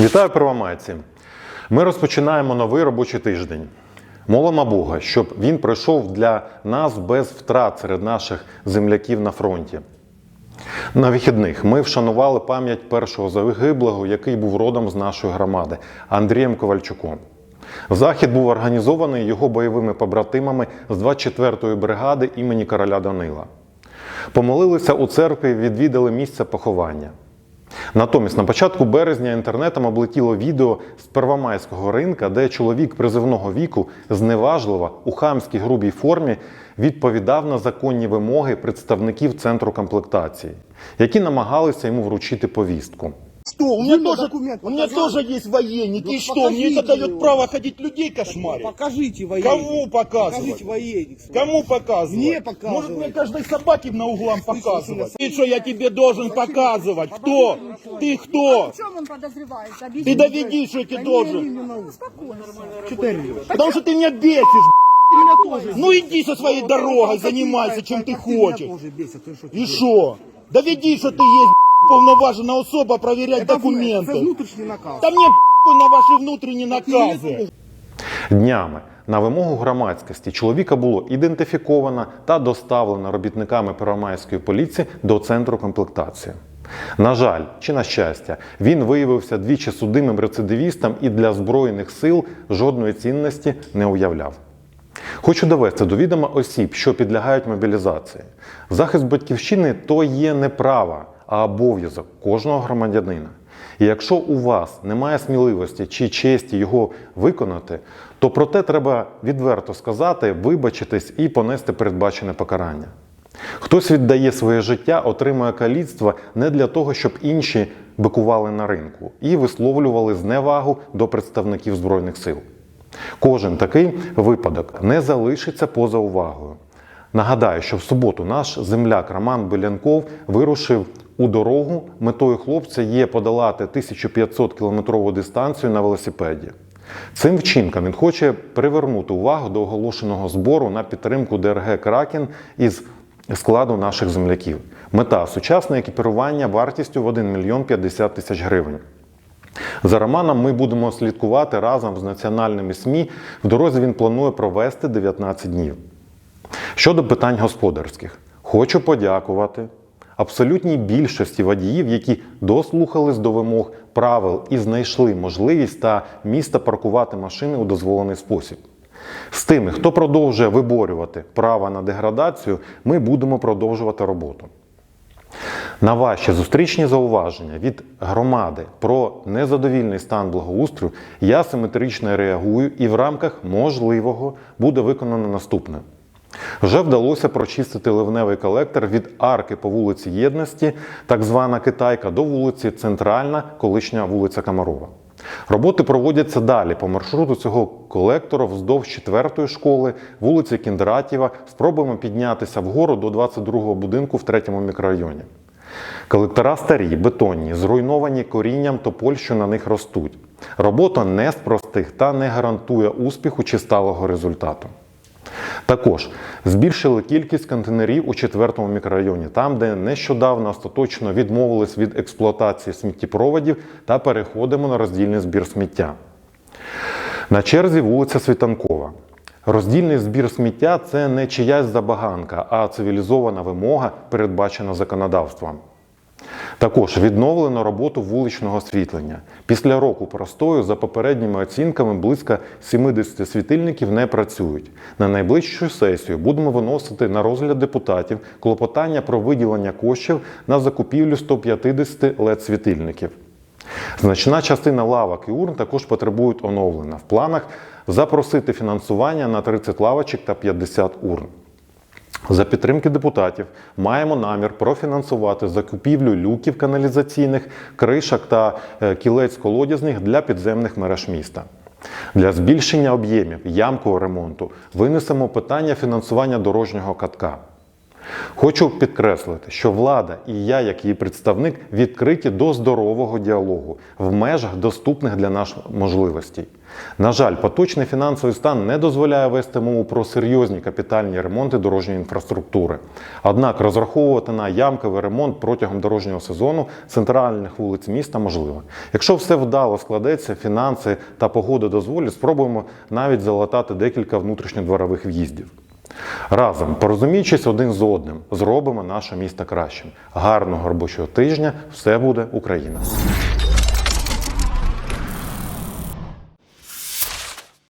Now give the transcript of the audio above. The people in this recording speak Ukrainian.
Вітаю первомайці! Ми розпочинаємо новий робочий тиждень. Молимо Бога, щоб він пройшов для нас без втрат серед наших земляків на фронті. На вихідних ми вшанували пам'ять першого загиблого, який був родом з нашої громади Андрієм Ковальчуком. Захід був організований його бойовими побратимами з 24-ї бригади імені короля Данила. Помолилися у церкві, відвідали місце поховання. Натомість на початку березня інтернетом облетіло відео з первомайського ринка, де чоловік призивного віку зневажливо у хамській грубій формі відповідав на законні вимоги представників центру комплектації, які намагалися йому вручити повістку. Что? У меня тоже, документ у меня тоже есть военник. Ну, и что? Мне это дает его. право ходить людей кошмарить? Покажите военник. Кому показывать? Покажите военник. свой. Кому показывать? Мне показывать. Может мне каждой собаке на углам показывать? И что я тебе должен показывать? Кто? Ты кто? В чем он подозревается? Ты доведи, что я тебе должен. Спокойно. Потому что ты меня бесишь. Ну иди со своей дорогой, занимайся, чем ты хочешь. И что? Доведи, что ты есть полноважена особа проверять Це документы. внутрішній наказ. Да мне похуй на ваши внутренние наказы. Днями на вимогу громадськості чоловіка було ідентифіковано та доставлено робітниками Первомайської поліції до центру комплектації. На жаль, чи на щастя, він виявився двічі судимим рецидивістом і для збройних сил жодної цінності не уявляв. Хочу довести до відома осіб, що підлягають мобілізації. Захист батьківщини то є не право, а обов'язок кожного громадянина. І якщо у вас немає сміливості чи честі його виконати, то про те треба відверто сказати, вибачитись і понести передбачене покарання. Хтось віддає своє життя, отримує каліцтво не для того, щоб інші бикували на ринку і висловлювали зневагу до представників Збройних сил. Кожен такий випадок не залишиться поза увагою. Нагадаю, що в суботу наш земляк Роман Белянков вирушив у дорогу. Метою хлопця є подолати 1500 кілометрову дистанцію на велосипеді. Цим вчинком він хоче привернути увагу до оголошеного збору на підтримку ДРГ Кракен із складу наших земляків. Мета сучасне екіпірування вартістю в 1 мільйон 50 тисяч гривень. За Романом ми будемо слідкувати разом з національними СМІ. В дорозі він планує провести 19 днів. Щодо питань господарських, хочу подякувати абсолютній більшості водіїв, які дослухались до вимог правил і знайшли можливість та місце паркувати машини у дозволений спосіб. З тими, хто продовжує виборювати право на деградацію, ми будемо продовжувати роботу. На ваші зустрічні зауваження від громади про незадовільний стан благоустрою я симетрично реагую і в рамках можливого буде виконано наступне. Вже вдалося прочистити ливневий колектор від арки по вулиці Єдності, так звана Китайка, до вулиці Центральна, колишня вулиця Комарова. Роботи проводяться далі по маршруту цього колектора вздовж 4-ї школи, вулиці Кіндратєва. Спробуємо піднятися вгору до 22-го будинку в 3-му мікрорайоні. Колектора старі, бетонні, зруйновані корінням тополь, що на них ростуть. Робота не з простих та не гарантує успіху чи сталого результату. Також збільшили кількість контейнерів у 4-му мікрорайоні, там, де нещодавно остаточно відмовились від експлуатації сміттєпроводів та переходимо на роздільний збір сміття. На черзі вулиця Світанкова. Роздільний збір сміття це не чиясь забаганка, а цивілізована вимога, передбачена законодавством. Також відновлено роботу вуличного освітлення. Після року простою, за попередніми оцінками, близько 70 світильників не працюють. На найближчу сесію будемо виносити на розгляд депутатів клопотання про виділення коштів на закупівлю 150 LED-світильників. Значна частина лавок і урн також потребують оновлення. В планах запросити фінансування на 30 лавочок та 50 урн. За підтримки депутатів маємо намір профінансувати закупівлю люків каналізаційних, кришок та е, кілець колодязних для підземних мереж міста. Для збільшення об'ємів ямкового ремонту винесемо питання фінансування дорожнього катка. Хочу підкреслити, що влада і я, як її представник, відкриті до здорового діалогу в межах доступних для нас можливостей. На жаль, поточний фінансовий стан не дозволяє вести мову про серйозні капітальні ремонти дорожньої інфраструктури. Однак розраховувати на ямковий ремонт протягом дорожнього сезону центральних вулиць міста можливо. Якщо все вдало складеться, фінанси та погода дозволять, спробуємо навіть залатати декілька внутрішньодворових в'їздів. Разом, порозуміючись один з одним, зробимо наше місто кращим. Гарного робочого тижня! Все буде Україна!